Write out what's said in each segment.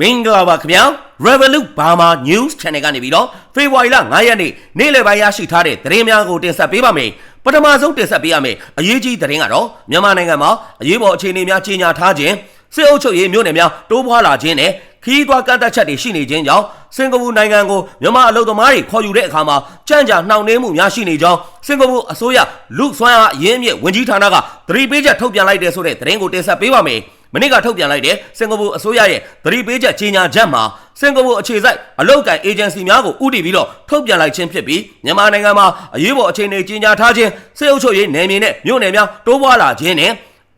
မင်္ဂလာပါခင်ဗျာ Revolut Burma News Channel ကနေပြီးတော့ဖေဖော်ဝါရီလ9ရက်နေ့နေ့လယ်ပိုင်းရရှိထားတဲ့သတင်းများကိုတင်ဆက်ပေးပါမယ်ပထမဆုံးတင်ဆက်ပေးရမယ်အရေးကြီးသတင်းကတော့မြန်မာနိုင်ငံမှာအရေးပေါ်အခြေအနေများကြီးညာထားခြင်းစစ်အုပ်ချုပ်ရေးမြို့နယ်များတိုးပွားလာခြင်းနဲ့ခီးသွွားကန့်သက်ချက်တွေရှိနေခြင်းကြောင့်စင်ကာပူနိုင်ငံကိုမြန်မာအလုပ်သမားတွေခေါ်ယူတဲ့အခါမှာကြံ့ကြာနှောင့်နှေးမှုများရှိနေကြောင်းစင်ကာပူအစိုးရလူစွမ်းအားအရင်းအမြစ်ဝန်ကြီးဌာနကသတိပေးချက်ထုတ်ပြန်လိုက်တဲ့ဆိုတဲ့သတင်းကိုတင်ဆက်ပေးပါမယ် မနေ့ကထုတ်ပြန်လိုက်တဲ့စင်ကာပူအစိုးရရဲ့သတိပေးချက်ကြေညာချက်မှာစင်ကာပူအခြေစိုက်အလုပ်ကိုင်အေဂျင်စီများကိုဥတည်ပြီးတော့ထုတ်ပြန်လိုက်ခြင်းဖြစ်ပြီးမြန်မာနိုင်ငံမှာအရေးပေါ်အခြေအနေကြေညာထားခြင်းစစ်အုပ်ချုပ်ရေးနယ်မြေနဲ့မြို့နယ်များတိုးပွားလာခြင်းနဲ့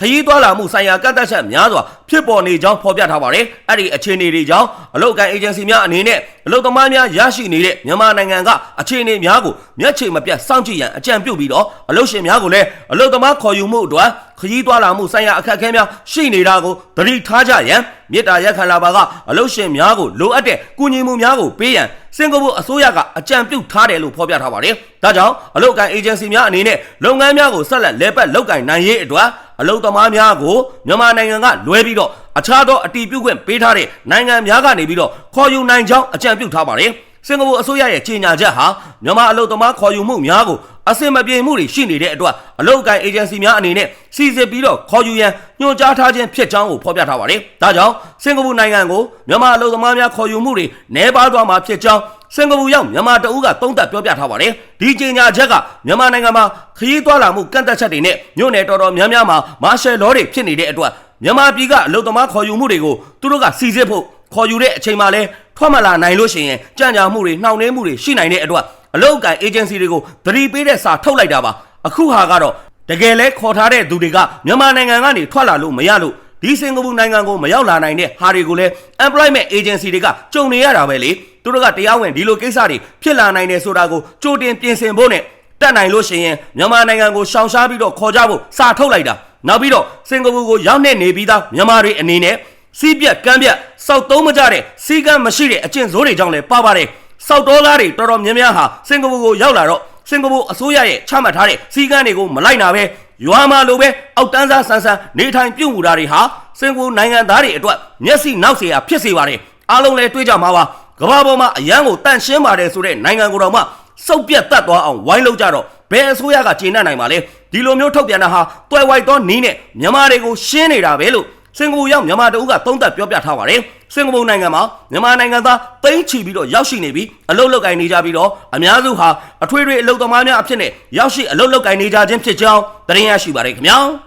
ခရီးသွားလာမှုဆိုင်ရာကန့်သတ်ချက်များစွာဖြစ်ပေါ်နေကြောင်းဖော်ပြထားပါတယ်။အဲ့ဒီအခြေအနေတွေကြောင့်အလုပ်ကိုင်အေဂျင်စီများအနေနဲ့အလုပ်သမားများရရှိနေတဲ့မြန်မာနိုင်ငံကအခြေအနေများကိုမျက်ခြေမပြတ်စောင့်ကြည့်ရန်အကြံပြုပြီးတော့အလုပ်ရှင်များကိုလည်းအလုပ်သမားခေါ်ယူမှုအတွက်ခရီးသွားလာမှုဆိုင်ရာအခက်အခဲများရှိနေတာကိုသတိထားကြရန်မြေတားရက်ခံလာပါကအလုပ်ရှင်များကိုလိုအပ်တဲ့ကူညီမှုများကိုပေးရန်စင်ကာပူအစိုးရကအကြံပြုထားတယ်လို့ဖော်ပြထားပါတယ်။ဒါကြောင့်အလုပ်ကိုင်အေဂျင်စီများအနေနဲ့လုပ်ငန်းများကိုဆက်လက်လဲပတ်လုပ်ကိုင်နိုင်ရေးအတွက် အလုပ်သမားများကိုမြန်မာနိုင်ငံကလွဲပြီးတော့အခြားသောအတီးပြုတ်ခွင့်ပေးထားတဲ့နိုင်ငံများကနေပြီးတော့ခေါ်ယူနိုင်ကြောင်းအကြံပြုထားပါတယ်။ စင်ကာပူအစိုးရရဲ့ကြေညာချက်ဟာမြန်မာအလုပ်သမားခေါ်ယူမှုများကိုအစင်မပြေမှုတွေရှိနေတဲ့အတွက်အလုပ်ကိုင်အေဂျင်စီများအနေနဲ့စီစစ်ပြီးတော့ခေါ်ယူရန်ညွှန်ကြားထားခြင်းဖြစ်ကြောင်းကိုဖော်ပြထားပါတယ်။ဒါကြောင့်စင်ကာပူနိုင်ငံကိုမြန်မာအလုပ်သမားများခေါ်ယူမှုတွေနှဲပါသွားမှာဖြစ်ကြောင်းစင်ကာပူရောက်မြန်မာတအူးကသုံးသပ်ပြောပြထားပါတယ်။ဒီကြေညာချက်ကမြန်မာနိုင်ငံမှာခရီးသွားလာမှုကန့်သက်ချက်တွေနဲ့မြို့နယ်တော်တော်များများမှာမာရှယ်လောတွေဖြစ်နေတဲ့အတွက်မြန်မာပြည်ကအလုပ်သမားခေါ်ယူမှုတွေကိုသူတို့ကစီစစ်ဖို့ခေါ်ယူတဲ့အချိန်မှာလဲ ထွက်မလာနိုင်လို့ရှိရင်ကြံ့ကြာမှုတွေနှောင့်နှေးမှုတွေရှိနိုင်တဲ့အတွက်အလုပ်အကင်အေဂျင်စီတွေကိုသတိပေးတဲ့စာထုတ်လိုက်တာပါအခုဟာကတော့တကယ်လဲခေါ်ထားတဲ့သူတွေကမြန်မာနိုင်ငံကနေထွက်လာလို့မရလို့ဒီစင်ကာပူနိုင်ငံကိုမရောက်လာနိုင်တဲ့ဟာတွေကိုလည်း employment agency တွေကကြုံနေရတာပဲလေသူတို့ကတရားဝင်ဒီလိုကိစ္စတွေဖြစ်လာနိုင်တယ်ဆိုတာကိုကြိုတင်ပြင်ဆင်ဖို့နဲ့တက်နိုင်လို့ရှိရင်မြန်မာနိုင်ငံကိုရှောင်ရှားပြီးတော့ခေါ်ကြဖို့စာထုတ်လိုက်တာနောက်ပြီးတော့စင်ကာပူကိုရောက်နေနေပြီးသားမြန်မာတွေအနေနဲ့ စီးပြက်ကမ်းပြက်စောက်သုံးမကြတဲ့စီကမ်းမရှိတဲ့အကျင့်ဆိုးတွေကြောင့်လည်းပါပါတယ်စောက်တော်သားတွေတော်တော်များများဟာစင်ကာပူကိုရောက်လာတော့စင်ကာပူအစိုးရရဲ့ချမှတ်ထားတဲ့စီကမ်းတွေကိုမလိုက်နာပဲရွာမှာလိုပဲအောက်တန်းစားဆန်းဆန်းနေထိုင်ပြုတ်မှုတာတွေဟာစင်ကာပူနိုင်ငံသားတွေအတွက်မျက်စိနောက်เสียဖြစ်စေပါတယ်အားလုံးလည်းတွေးကြမှာပါကမ္ဘာပေါ်မှာအရန်ကိုတန့်ရှင်းပါတယ်ဆိုတဲ့နိုင်ငံကိုတော့မှစုပ်ပြတ်တတ်သွားအောင်ဝိုင်းလို့ကြတော့ဘယ်အစိုးရကကျေနပ်နိုင်ပါလဲဒီလိုမျိုးထုတ်ပြန်တာဟာတွယ်ဝိုက်သောနီးနဲ့မြန်မာတွေကိုရှင်းနေတာပဲလို့ စင်ကာပူရောက်မြန်မာတအုပ်ကသုံးသပ်ပြောပြထားပါတယ်စင်ကာပူနိုင်ငံမှာမြန်မာနိုင်ငံသားတိမ့်ချီပြီးတော့ရောက်ရှိနေပြီးအလုတ်လုတ်ကင်နေကြပြီးတော့အများစုဟာအထွေထွေအလုတ်သမားများအဖြစ်နဲ့ရောက်ရှိအလုတ်လုတ်ကင်နေကြခြင်းဖြစ်ကြောင်းသတင်းရရှိပါတယ်ခင်ဗျာ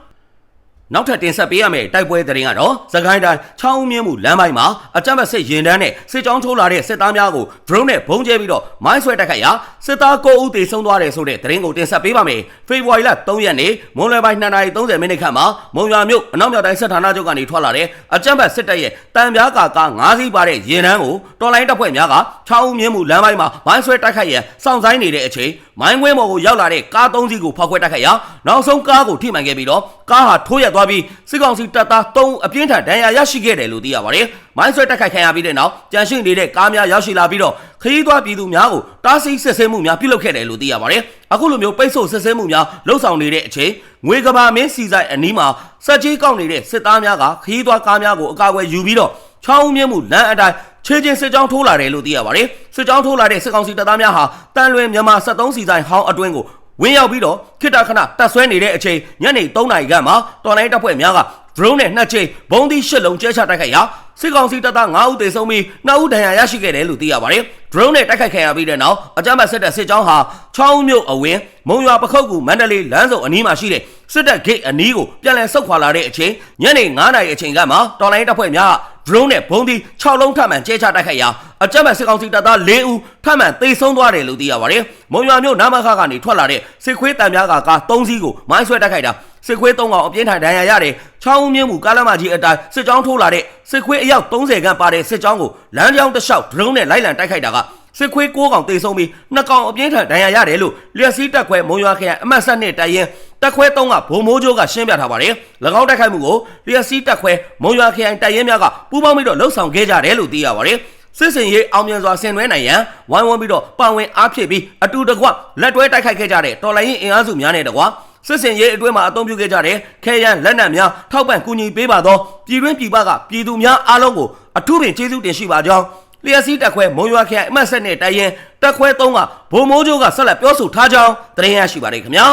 နောက်ထပ်တင်ဆက်ပေးရမယ့်တိုက်ပွဲသတင်းကတော့သခိုင်းတိုင်းချောင်းမြင့်မှုလမ်းပိုင်းမှာအကြမ်းဖက်စစ်ရင်တန်းနဲ့စစ်ကြောင်းထိုးလာတဲ့စစ်သားများကို drone နဲ့ဘုံကျဲပြီးတော့မိုင်းဆွဲတိုက်ခိုက်ရာစစ်သား9ဦးသေဆုံးသွားတယ်ဆိုတဲ့သတင်းကိုတင်ဆက်ပေးပါမယ်။ဖေဖော်ဝါရီလ3ရက်နေ့မွန်လွယ်ပိုင်း2:30မိနစ်ခန့်မှာမုံရွာမြို့အနောက်မြောက်တိုင်းစစ်ဌာနချုပ်ကနေထွက်လာတဲ့အကြမ်းဖက်စစ်တပ်ရဲ့တံပြားကာကာ9စီးပါတဲ့ရင်တန်းကိုတော်လိုင်းတပ်ဖွဲ့များကချောင်းမြင့်မှုလမ်းပိုင်းမှာမိုင်းဆွဲတိုက်ခိုက်ရန်စောင့်ဆိုင်းနေတဲ့အချိန်မိုင်းခွင်းပေါ်ကိုရောက်လာတဲ့ကား3စီးကိုဖောက်ခွဲတိုက်ခိုက်ရာနောက်ဆုံးကားကိုထိမှန်ခဲ့ပြီးတော့ကားဟာထိုးရက်သွားပြီးစစ်ကောင်စီတပ်သား3အပြင်းထန်ဒဏ်ရာရရှိခဲ့တယ်လို့သိရပါတယ်။မိုင်းဆွဲတိုက်ခိုက်ခံရပြီးတဲ့နောက်ကြန့်ရှိနေတဲ့ကားများရောက်ရှိလာပြီးတော့ခရီးသွားပြည်သူများကိုတားဆီးစစ်ဆေးမှုများပြုလုပ်ခဲ့တယ်လို့သိရပါတယ်။အခုလိုမျိုးပိတ်ဆို့စစ်ဆေးမှုများလှုပ်ဆောင်နေတဲ့အချိန်ငွေကဘာမင်းစီဆိုင်အနီးမှာစက်ကြီးကောက်နေတဲ့စစ်သားများကခရီးသွားကားများကိုအကာအကွယ်ယူပြီးတော့ချောင်းမြင့်မှုလမ်းအတိုင်းခြေချင်းစစ်ကြောင်းထိုးလာတယ်လို့သိရပါတယ်။စစ်ကြောင်းထိုးလာတဲ့စစ်ကောင်စီတပ်သားများဟာတန်လွင်မြန်မာ73စီဆိုင်ဟောင်းအတွင်းကို ဝင်းရောက်ပြီးတော့ခိတခဏတက်ဆွဲနေတဲ့အချိန်ညနေ3နာရီခန့်မှာတော်လိုင်းတပ်ဖွဲ့များက drone နဲ့နှစ်ချိန်ဘုံသီးရှစ်လုံးကျဲချတိုက်ခိုက်ရာစစ်ကောင်စီတပ်သား9ဦးသေဆုံးပြီး2ဦးဒဏ်ရာရရှိခဲ့တယ်လို့သိရပါတယ်။ drone နဲ့တိုက်ခိုက်ခံရပြီးတဲ့နောက်အကြမ်းဖက်စစ်တပ်စစ်ကြောင်းဟာချောင်းမြို့အဝင်းမုံရွာပခုတ်ကူမန္တလေးလမ်းစုံအနီးမှာရှိတဲ့ စစ်တပ်ဂိတ်အနီးကိုပြန်လည်ဆုတ်ခွာလာတဲ့အချိန်ညနေ9နာရီအချိန်ကမှတော်လိုင်းတပ်ဖွဲ့များ drone နဲ့ဘုံသီး6လုံးထပ်မံကျဲချတိုက်ခိုက်ရာအကြမ်းဖက်စစ်ကောင်စီတပ်သား4ဦးထပ်မံသေဆုံးသွားတယ်လို့သိရပါတယ်။မုံရွာမြို့နာမခကနေထွက်လာတဲ့စစ်ခွေးတံများကကား3စီးကိုမိုင်းဆွဲတိုက်ခိုက်တာစစ်ခွေး3ကောင်အပြင်းထန်ဒဏ်ရာရတယ်။ချောင်းဦးမြင့်မှုကားလမ်းမကြီးအတိုင်းစစ်ကြောင်းထိုးလာတဲ့စစ်ခွေးအယောက်30ခန့်ပါတဲ့စစ်ကြောင်းကိုလမ်းကြောင်းတစ်လျှောက် drone နဲ့လိုက်လံတိုက်ခိုက်တာကစစ်ခွေး6ကောင်တေဆုံးပြီးနှစ်ကောင်အပြင်းထန်ဒဏ်ရာရတယ်လို့လျက်စီးတက်ခွဲမုံရွာခရိုင်အမှတ်7နဲ့တိုင်ရင် တက်ခွဲ3ကဘုံမိုးကျိုးကရှင်းပြထားပါတယ်။၎င်းတိုက်ခိုက်မှုကိုလျက်စီးတက်ခွဲမုံရွာခရိုင်တိုင်ရင်များကပူးပေါင်းပြီးတော့လှုပ်ဆောင်ခဲ့ကြတယ်လို့သိရပါတယ်။စစ်စင်ရေးအောင်မြင်စွာဆင်နွှဲနိုင်ရန်ဝိုင်းဝန်းပြီးတော့ပါဝင်အားဖြည့်ပြီးအတူတကွလက်တွဲတိုက်ခိုက်ခဲ့ကြတဲ့တော်လိုင်းရင်အင်အားစုများနဲ့တကွစစ်စင်ရေးအတွင်းမှာအသုံးပြုခဲ့ကြတဲ့ခဲယမ်းလက်နက်များထောက်ပံ့ကူညီပေးပါသောပြည်တွင်းပြည်ပကပြည်သူများအားလုံးကိုအအထူးပင်ကျေးဇူးတင်ရှိပါကြောင်းလျှက်စီးတက်ခွဲမုံရွာခရိုင်အမှတ်ဆက်နဲ့တိုင်ရင်တက်ခွဲ3ကဘုံမိုးကျိုးကဆက်လက်ပြောဆိုထားကြောင်းသတင်းရရှိပါတယ်ခင်ဗျာ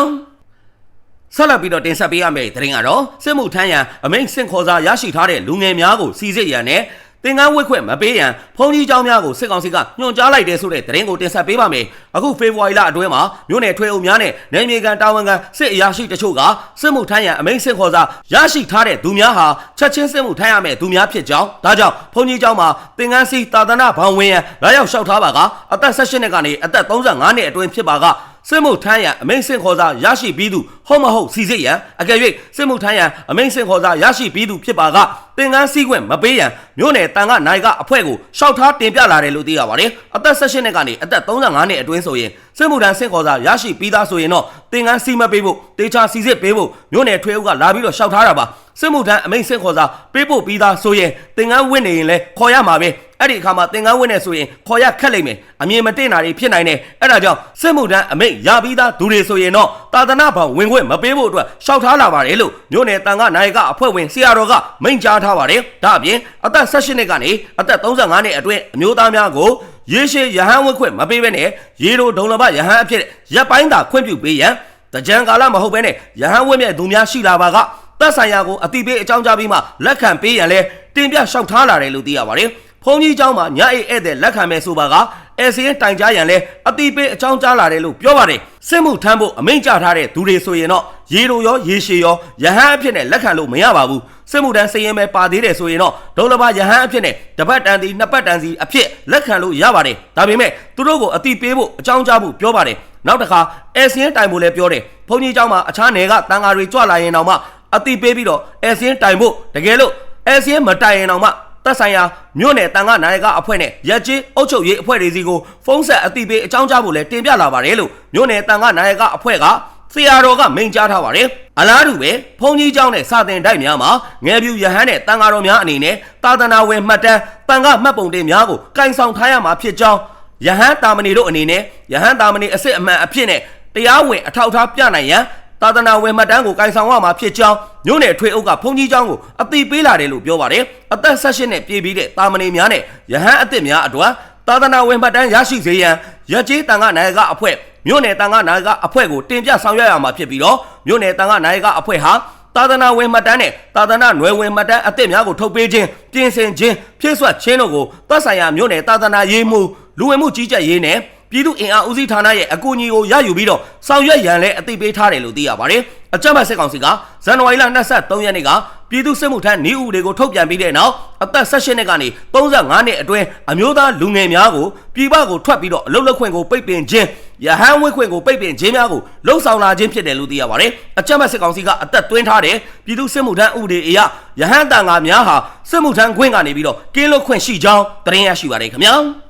ဆက်လက်ပြီးတော့တင်ဆက်ပေးရမယ့်သတင်းကတော့စစ်မှုထမ်းရန်အမိန့်စင့်ခေါ်စာရရှိထားတဲ့လူငယ်များကိုစီစစ်ရန်နဲ့သင်္ကန်းဝတ်ခွင့်မပေးရန်ဖုန်ကြီးเจ้าများကိုစစ်ကောင်စီကညွှန်ကြားလိုက်တဲ့ဆိုတဲ့သတင်းကိုတင်ဆက်ပေးပါမယ်။အခုဖေဖော်ဝါရီလအတွင်းမှာမြို့နယ်ထွေအုပ်များနဲ့နယ်မြေကန်တာဝန်ခံစစ်အရာရှိတချို့ကစစ်မှုထမ်းရန်အမိန့်စင့်ခေါ်စာရရှိထားတဲ့သူများဟာချက်ချင်းစစ်မှုထမ်းရမယ့်သူများဖြစ်ကြောင်းဒါကြောင့်ဖုန်ကြီးเจ้าမှာသင်္ကန်းစီတာသနာဘောင်ဝင်ရန်လာရောက်လျှောက်ထားပါကအသက်16နှစ်ကနေအသက်35နှစ်အတွင်းဖြစ်ပါက စစ်မှုထမ်းရန်အမိန့်စင်ခေါ်စာရရှိပြီးသူဟုတ်မဟုတ်စီစစ်ရန်အကယ်၍စစ်မှုထမ်းရန်အမိန့်စင်ခေါ်စာရရှိပြီးသူဖြစ်ပါက သင်္ကန်းစည်းခွင့်မပေးရန်မြို့နယ်တန်ခနိုင်ကအဖွဲ့ကိုရှောက်ထားတင်ပြလာတယ်လို့သိရပါတယ်အသက်16နှစ်ကနေအသက်35နှစ်အတွင်းဆိုရင်စစ်မှုထမ်းစင်ခေါ်စာရရှိပြီးသားဆိုရင်တော့သင်္ကန်းစီးမပေးဖို့တေချာစီစစ်ပေးဖို့မြို့နယ်ထွေအုပ်ကလာပြီးတော့ရှောက်ထားတာပါစစ်မှုထမ်းအမိန့်စင်ခေါ်စာပေးဖို့ပြီးသားဆိုရင်သင်္ကန်းဝင့်နေရင်လည်းခေါ်ရမှာပဲအဲ့ဒီအခါမှာသင်္ကန်းဝင့်နေဆိုရင်ခေါ်ရခက်လိမ့်မယ်အမြင်မတင်တာတွေဖြစ်နိုင်တယ်အဲ့ဒါကြောင့်စစ်မှုထမ်းအမိန့်ရပြီးသားသူတွေဆိုရင်တော့တာသနာဘောင်ဝင်ခွင့်မပေးဖို့အတွက်ရှောက်ထားလာပါတယ်လို့မြို့နယ်တန်ခနိုင်ကအဖွဲ့ဝင်ဆရာတော်ကမိန့်ကြားထားပါတယ်ဒါအပြင်အသက်16နှစ်ကနေအသက်35နှစ်အတွင်းအမျိုးသားများကိုရေရှည်ရဟန်းဝတ်ခွင့်မပေးဘဲနဲ့ရေတို့ဒုံလဘရဟန်းအဖြစ်ရပ်ပိုင်းသာခွင့်ပြုပေးရန်တကြံကာလမဟုတ်ဘဲနဲ့ရဟန်းဝတ်မြဲသူများရှိလာပါကသက်ဆိုင်ရာကိုအတိပေးအကြောင်းကြားပြီးမှလက်ခံပေးရန်လဲတင်ပြလျှောက်ထားလာတယ်လို့သိရပါတယ်။ဖုန်ကြီးเจ้าမှာညအိတ်ဧည့်သည်လက်ခံမဲ့ဆိုပါက အဲစီရင်တိုင်ကြားရန်လဲအတိပေးအကြောင်းကြားလာတယ်လို့ပြောပါတယ်။စစ်မှုထမ်းဖို့အမိန့်ကြထားတဲ့သူတွေဆိုရင်တော့ရေတို့ရောရေရှည်ရောရဟန်းအဖြစ်နဲ့လက်ခံလို့မရပါဘူး။စစ်မှုထမ်းစည်ရင်ပဲပါသေးတယ်ဆိုရင်တော့ဒုံလဘရဟန်းအဖြစ်နဲ့တပတ်တန်စီနှစ်ပတ်တန်စီအဖြစ်လက်ခံလို့ရပါတယ်။ဒါပေမဲ့သူတို့ကိုအတိပေးဖို့အကြောင်းကြားဖို့ပြောပါတယ်။နောက်တစ်ခါအဲစီရင်တိုင်ဖို့လည်းပြောတယ်။ဘုန်းကြီးเจ้าမှာအခြားနယ်ကတန်ဃာတွေကြွလာရင်တော့မှအတိပေးပြီးတော့အဲစင်းတိုင်ဖို့တကယ်လို့အဲစင်းမတိုင်ရင်တော့မှ သက်ဆိုင်ရာမြို့နယ်တန်ခါနိုင်ကအဖွဲ့နဲ့ရက်ကြီးအုပ်ချုပ်ရေးအဖွဲ့တွေစီကိုဖုံးဆက်အသိပေးအကြောင်းကြားဖို့လည်းတင်ပြလာပါတယ်လို့မြို့နယ်တန်ခါနိုင်ကအဖွဲ့ကဆရာတော်ကမိန့်ကြားထားပါတယ်။အလားတူပဲဘုန်းကြီးကျောင်းနဲ့စာသင်တိုက်များမှာငယ်ပြူရဟန်းနဲ့တန်ဃာတော်များအနေနဲ့သာသနာဝင်မှတ်တမ်းတန်ခါမှတ်ပုံတင်များကိုကင်ဆောင်ထားရမှာဖြစ်ကြောင်းယဟန်တာမဏေတို့အနေနဲ့ယဟန်တာမဏေအစစ်အမှန်အဖြစ်နဲ့တရားဝင်အထောက်အထားပြနိုင်ရန် သာသနာဝင်မှတ်တမ်းကိုကန်ဆောင်ရမှာဖြစ်ကြောင်းမြို့နယ်ထွေအုပ်ကဘုံကြီးကျောင်းကိုအတိပေးလာတယ်လို့ပြောပါတယ်အသက်၁၈နှစ်ပြည့်ပြီးတဲ့တာမဏေများနဲ့ရဟန်းအသစ်များအတွက်သာသနာဝင်မှတ်တမ်းရရှိစေရန်ရကြေးတန်ခနိုင်ကအဖွဲ့မြို့နယ်တန်ခနိုင်ကအဖွဲ့ကိုတင်ပြဆောင်ရွက်ရမှာဖြစ်ပြီးတော့မြို့နယ်တန်ခနိုင်ကအဖွဲ့ဟာသာသနာဝင်မှတ်တမ်းနဲ့သာသနာနွယ်ဝင်မှတ်တမ်းအသစ်များကိုထုတ်ပေးခြင်းပြင်ဆင်ခြင်းဖြည့်ဆွတ်ခြင်းတို့ကိုသက်ဆိုင်ရာမြို့နယ်သာသနာရေးမှုလူဝင်မှုကြီးကြပ်ရေးနဲ့ ပြည်သူအင်အားဦးစီးဌာနရဲ့အကူအညီကိုရယူပြီးတော့ဆောင်ရွက်ရန်လည်းအသိပေးထားတယ်လို့သိရပါတယ်။အကြမ်းဖက်စစ်ကောင်စီကဇန်နဝါရီလ23ရက်နေ့ကပြည်သူစစ်မှုထမ်းနေဦးတွေကိုထုတ်ပြန်ပြီးတဲ့နောက်အသက်16နှစ်ကနေ35နှစ်အတွင်းအမျိုးသားလူငယ်များကိုပြည်ပကိုထွက်ပြီးတော့အလုတ်လက်ခွင့်ကိုပိတ်ပင်ခြင်းရဟန်းဝိခွင့်ကိုပိတ်ပင်ခြင်းများကိုလှုံ့ဆော်လာခြင်းဖြစ်တယ်လို့သိရပါတယ်။အကြမ်းဖက်စစ်ကောင်စီကအသက်သွင်းထားတဲ့ပြည်သူစစ်မှုထမ်းဥပဒေအရရဟန်းတန်ဃာများဟာစစ်မှုထမ်းခွင့်ကနေပြီးတော့ကင်းလွတ်ခွင့်ရှိကြောင်းသတင်းရရှိပါတယ်ခင်ဗျာ။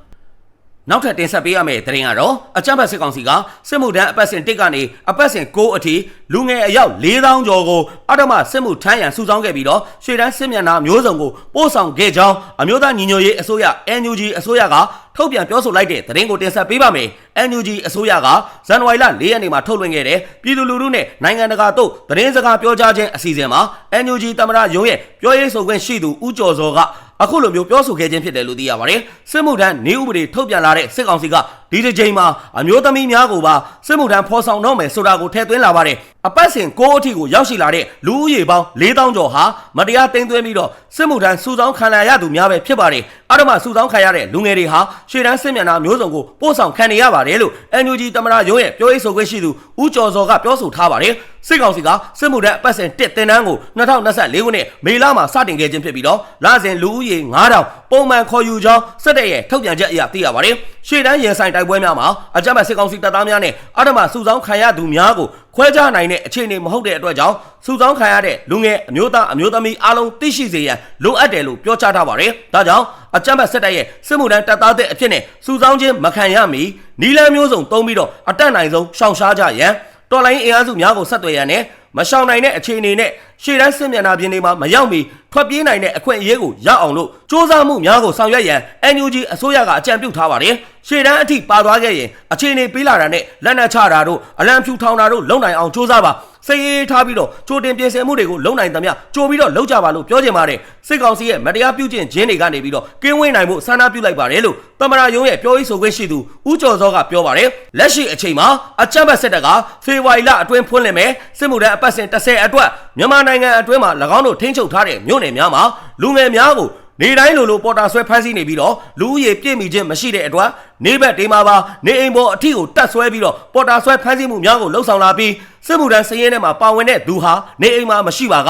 နောက်ထပ်တင်ဆက်ပေးရမယ့်သတင်းကတော့အကြမ်းဖက်စစ်ကောင်စီကစစ်မှုထမ်းအပတ်စဉ်1ကနေအပတ်စဉ်9အထိလူငယ်အယောက်4000ကျော်ကိုအထမစစ်မှုထမ်းရန်စုဆောင်းခဲ့ပြီးတော့ရွှေတန်းစစ်မျက်နှာမျိုးစုံကိုပို့ဆောင်ခဲ့ကြောင်းအမျိုးသားညီညွတ်ရေးအစိုးရ NUG အစိုးရကထုတ်ပြန်ပြောဆိုလိုက်တဲ့သတင်းကိုတင်ဆက်ပေးပါမယ်။ NUG အစိုးရကဇန်နဝါရီလ4ရက်နေ့မှာထုတ်လွှင့်ခဲ့တဲ့ပြည်သူလူထုနဲ့နိုင်ငံတကာတို့သတင်းစကားပြောကြားခြင်းအစီအစဉ်မှာ NUG သမ္မတရုံးရဲ့ပြောရေးဆိုခွင့်ရှိသူဦးကျော်စောက အခုလိုမျိုးပြောဆိုခဲ့ခြင်းဖြစ်တယ်လို့သိရပါတယ်။စစ်မှုထမ်းနေဥပဒေထုတ်ပြန်လာတဲ့စစ်ကောင်စီကဒီတစ်ချိန်မှာအမျိုးသမီးများကိုပါစစ်မှုထမ်းဖော်ဆောင်တော့မယ်ဆိုတာကိုထည့်သွင်းလာပါတယ်။အပတ်စဉ်6အထိကိုရောက်ရှိလာတဲ့လူဦးရေပေါင်း4000ကျော်ဟာမတရားတင်သွင်းပြီးတော့စစ်မှုထမ်းစုဆောင်းခံရသူများပဲဖြစ်ပါတယ်။အဲ့တော့မှစုဆောင်းခံရတဲ့လူငယ်တွေဟာရှေ့တန်းစစ်မျက်နှာမျိုးစုံကိုပို့ဆောင်ခံနေရပါတယ်လို့ NUG တမရရုံးရဲ့ပြောရေးဆိုခွင့်ရှိသူဦးကျော်စောကပြောဆိုထားပါတယ်။စစ်ကောင်စီကစစ်မှုထမ်းအပတ်စဉ်1တင်တန်းကို2024ခုနှစ်မေလမှာစတင်ခဲ့ခြင်းဖြစ်ပြီးတော့လစဉ်လူဦးရေ9000ပုံမှန်ခေါ်ယူကြောင်းစစ်တပ်ရဲ့ထုတ်ပြန်ချက်အရသိရပါတယ်။ရှေ့တန်းရင်ဆိုင်တိုက်ပွဲများမှာအကြမ်းဖက်စစ်ကောင်စီတပ်သားများနဲ့အထမစုဆောင်းခံရသူများကိုခွဲခြားနိုင်တဲ့အခြေအနေမဟုတ်တဲ့အတွက်ကြောင့်စုဆောင်းခံရတဲ့လူငယ်အမျိုးသားအမျိုးသမီးအားလုံးသိရှိစေရန်လိုအပ်တယ်လို့ပြောကြားထားပါတယ်။ဒါကြောင့်အကြမ်းဖက်စစ်တပ်ရဲ့စစ်မှုထမ်းတပ်သားတဲ့အဖြစ်နဲ့စုဆောင်းခြင်းမခံရမီနီလန်းမျိုးစုံတုံးပြီးတော့အတက်နိုင်ဆုံးရှောင်ရှားကြရန်တော်လိုင်းအင်အားစုများကိုဆက်သွယ်ရန်နဲ့မရှောင်နိုင်တဲ့အခြေအနေနဲ့ရှေ့တန်းစစ်မျက်နှာပြင်တွေမှာမရောက်မီထွက်ပြေးနိုင်တဲ့အခွင့်အရေးကိုရအောင်လို့စ조사မှုများကိုဆောင်ရွက်ရန် NUG အစိုးရကအကြံပြုထားပါတယ်ရှေ့တန်းအထိပါသွားခဲ့ရင်အခြေအနေပေးလာတာနဲ့လက်နက်ချတာတို့အလံဖြူထောင်တာတို့လုံနိုင်အောင်စ조사ပါစိတ်ရေးထားပြီးတော့ကြိုတင်ပြင်ဆင်မှုတွေကိုလုံနိုင်သမျှကြိုပြီးတော့လုပ်ကြပါလို့ပြောချင်ပါတယ်စစ်ကောင်စီရဲ့မတရားပြုကျင့်ခြင်းတွေကနေပြီးတော့ကင်းဝေးနိုင်မှုဆန္ဒပြုလိုက်ပါတယ်လို့တမနာယုံရဲ့ပြောရေးဆိုခွင့်ရှိသူဦးကျော်စောကပြောပါတယ်လက်ရှိအချိန်မှာအကြမ်းဖက်စစ်တပ်ကဖေဖော်ဝါရီလအတွင်းဖွင့်လှစ်မယ်စစ်မှုထမ်း အပတ်စဉ်30အတွက်မြန်မာနိုင်ငံအတွင်းမှာ၎င်းတို့ထိန်းချုပ်ထားတဲ့မြို့နယ်များမှာလူငယ်များကိုနေတိုင်းလိုလိုပေါ်တာဆွဲဖမ်းဆီးနေပြီးတော့လူဦးရေပြည့်မီခြင်းမရှိတဲ့အတွက်နေဘက်ဒေမှာပါနေအိမ်ပေါ်အထီကိုတတ်ဆွဲပြီးတော့ပေါ်တာဆွဲဖမ်းဆီးမှုများကိုလှုံ့ဆော်လာပြီးစစ်မှုထမ်းစည်ရင်းထဲမှာပါဝင်တဲ့သူဟာနေအိမ်မှာမရှိပါက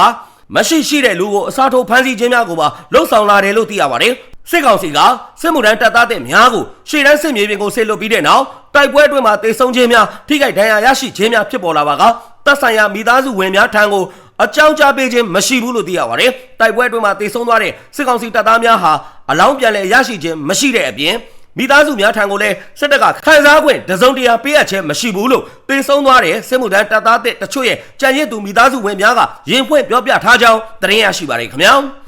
မရှိရှိတဲ့လူကိုအစားထိုးဖမ်းဆီးခြင်းများကိုပါလှုံ့ဆော်လာတယ်လို့သိရပါတယ် စစ်ကောင်စီကစစ်မှုထမ်းတပ်သားတဲ့များကိုရှေ့တန်းစစ်မြေပြင်ကိုဆေလွတ်ပြီးတဲ့နောက်တိုက်ပွဲအတွင်းမှာတေဆုံးခြင်းများထိခိုက်ဒဏ်ရာရရှိခြင်းများဖြစ်ပေါ်လာပါကတပ်ဆိုင်ရာမိသားစုဝင်များထံကိုအကြောင်းကြားပေးခြင်းမရှိဘူးလို့သိရပါတယ်။တိုက်ပွဲအတွင်းမှာတေဆုံးသွားတဲ့စစ်ကောင်စီတပ်သားများဟာအလောင်းပြန်လည်ရရှိခြင်းမရှိတဲ့အပြင်မိသားစုများထံကိုလည်းစစ်တပ်ကခံစား권တစုံတရာပေးအပ်ခြင်းမရှိဘူးလို့တေဆုံးသွားတဲ့စစ်မှုထမ်းတပ်သားတဲ့တချို့ရဲ့ကြံရစ်သူမိသားစုဝင်များကရင်ဖွင့်ပြောပြထားကြောင်းသတင်းရရှိပါတယ်ခင်ဗျာ။